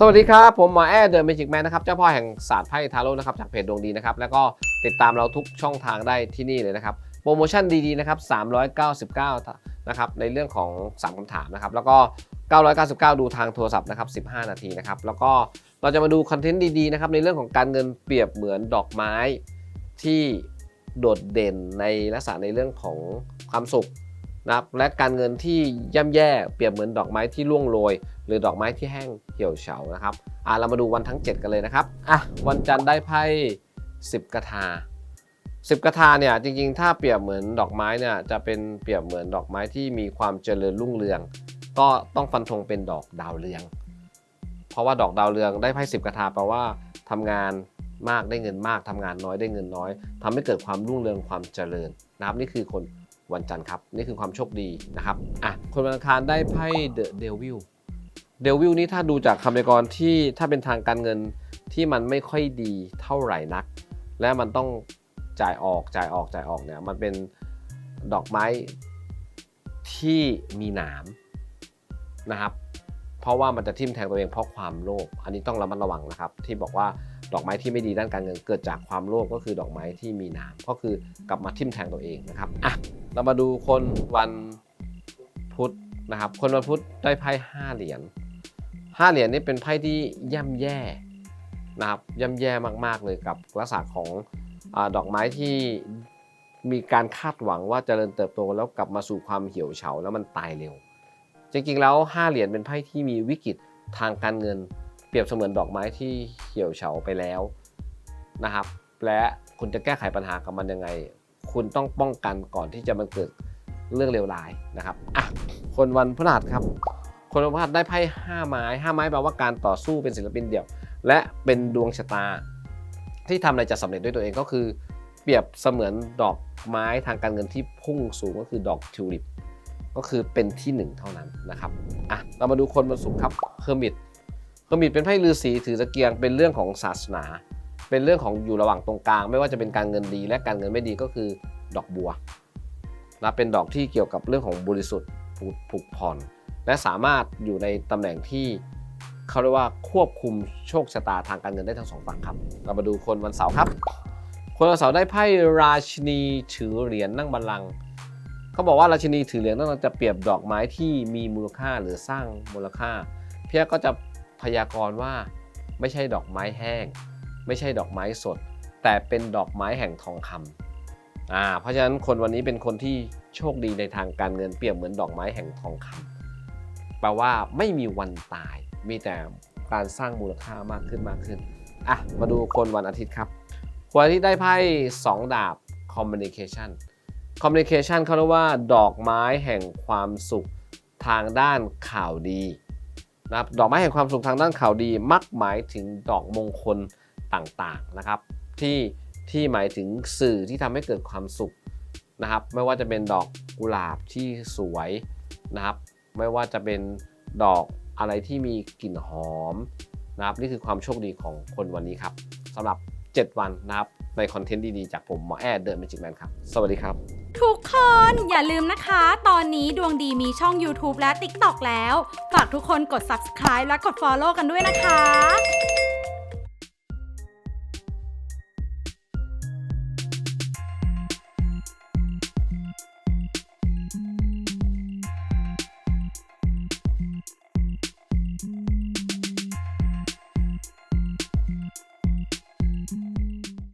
สวัสดีครับ ผมหมอแอร์เดอะเมจิกแมนนะครับ เจ้าพ่อแห่งศาสตร์ไพ่ทาโร่นะครับ จากเพจดวงดีนะครับ แล้วก็ติดตามเราทุกช่องทางได้ที่นี่เลยนะครับ โปรโมชั่นดีๆ นะครับ 399 นะครับ ในเรื่องของ 3คำถามนะครับ แล้วก็ 999 ดูทางโทรศัพท์นะครับ 15 นาทีนะครับ แล้วก็เราจะมาดูคอนเทนต์ดีๆ นะครับ ในเรื่องของการเงินเปรียบเหมือนดอกไม้ที่โดดเด่นในลักษณะในเรื่องของความสุข นะครับและการเงินที่ย่ำแย่เปรียบเหมือนดอกไม้ที่ร่วงโรย หรือดอกไม้ที่แห้งเหี่ยวเฉานะครับอะเรามาดูวันทั้ง 7 กันเลยนะครับอะวันจันทร์ได้ไพ่10กระทา10กระทาเนี่ยจริงๆ ถ้าเปรียบเหมือนดอกไม้เนี่ยจะเป็นเปรียบเหมือนดอกไม้ที่มีความเจริญรุ่งเรือง ก็ต้องฟันธงเป็นดอกดาวเรือง เพราะว่าดอกดาวเรืองได้ไพ่10กระทาแปลว่าทำงานมากได้เงินมากทำงานน้อยได้เงินน้อยทำให้เกิดความรุ่งเรืองความเจริญนะครับนี่คือคน วันจันทร์ครับ นี่คือความโชคดีนะครับอะคนวันอังคารได้ไพ่เดอะเดวิลเดวิลนี่ถ้าดูจากคำพยากรณ์ที่ถ้าเป็นทางการเงินที่มันไม่ค่อยดีเท่าไหร่นัก และมันต้องจ่ายออกจ่ายออกจ่ายออกเนี่ยมันเป็นดอกไม้ที่มีหนามนะครับ เพราะว่ามันจะทิ่มแทงตัวเองเพราะความโลภอันนี้ต้องระมัดระวังนะครับ ที่บอกว่าดอกไม้ที่ไม่ดีด้านการเงินเกิดจากความโลภก็คือดอกไม้ที่มีหนามก็คือกลับมาทิ่มแทงตัวเองนะครับอะ เรามาดูคนวันพุธนะครับ คนวันพุธได้ไพ่ห้าเหรียญห้าเหรียญนี่เป็นไพ่ที่ย่ำแย่นะครับย่ำแย่มากๆเลยกับลักษณะของอดอกไม้ที่มีการคาดหวังว่าจเจริญเติบโตแล้วกลับมาสู่ความเหี่ยวเฉาแล้วมันตายเร็ว จริงๆแล้วห้าเหรียญเป็นไพ่ที่มีวิกฤตทางการเงิน เปรียบเสมือนดอกไม้ที่เหี่ยวเฉาไปแล้วนะครับ และคุณจะแก้ไขปัญหากับมันยังไง คุณต้องป้องกันก่อนที่จะมันเกิดเรื่องเลวร้ายนะครับอะคนวันพฤหัสครับ คนวันพฤหัสได้ไพ่ห้าไม้ห้าไม้แปลว่าการต่อสู้เป็นศิลปินเดี่ยว และเป็นดวงชะตา ที่ทำอะไรจะสำเร็จด้วยตัวเองก็คือ เปรียบเสมือนดอกไม้ทางการเงินที่พุ่งสูงก็คือดอกทิวลิปก็คือเป็นที่หนึ่งเท่านั้นนะครับอะเรามาดูคนวันศุกร์ครับเฮอร์มิตเฮอร์มิตเป็นไพ่ฤาษีถือตะเกียงเป็นเรื่องของศาสนา เป็นเรื่องของอยู่ระหว่างตรงกลาง ไม่ว่าจะเป็นการเงินดีและการเงินไม่ดีก็คือดอกบัวนะเป็นดอกที่เกี่ยวกับเรื่องของบริสุทธิ์ผูกผ่อน และสามารถอยู่ในตำแหน่งที่เขาเรียกว่าควบคุมโชคชะตาทางการเงินได้ทั้งสองฝั่งครับ เรามาดูคนวันเสาร์ครับ คนวันเสาร์ได้ไพ่ราชินีถือเหรียญนั่งบัลลังก์เขาบอกว่าราชินีถือเหรียญนั่งบัลจะเปรียบดอกไม้ที่มีมูลค่าหรือสร้างมูลค่า เพียก็จะพยากรณ์ว่าไม่ใช่ดอกไม้แห้ง ไม่ใช่ดอกไม้สด แต่เป็นดอกไม้แห่งทองคำอ่าเพราะฉะนั้นคนวันนี้เป็นคนที่โชคดีในทางการเงินเปรียบเหมือนดอกไม้แห่งทองคำแปลว่าไม่มีวันตาย มีแต่การสร้างมูลค่ามากขึ้นมากขึ้นอะมาดูคนวันอาทิตย์ครับวันอาทิตย์ได้ไพ่2ดาบ communication communication เขาเรียกว่า ดอกไม้แห่งความสุขทางด้านข่าวดีนะครับดอกไม้แห่งความสุขทางด้านข่าวดี มักหมายถึงดอกมงคล ต่างๆนะครับที่ที่หมายถึงสื่อที่ทำให้เกิดความสุขนะครับ ไม่ว่าจะเป็นดอกกุหลาบที่สวยนะครับ ไม่ว่าจะเป็นดอกอะไรที่มีกลิ่นหอมนะครับนี่คือความโชคดีของคนวันนี้ครับสำหรับ 7 วันนะครับในคอนเทนต์ดีๆ จากผมหมอแอดเดอะแมจิกแมนครับ สวัสดีครับ ทุกคนอย่าลืมนะคะ ตอนนี้ดวงดีมีช่อง YouTube และ TikTok แล้ว ฝากทุกคนกด subscribe และกด follow กันด้วยนะคะ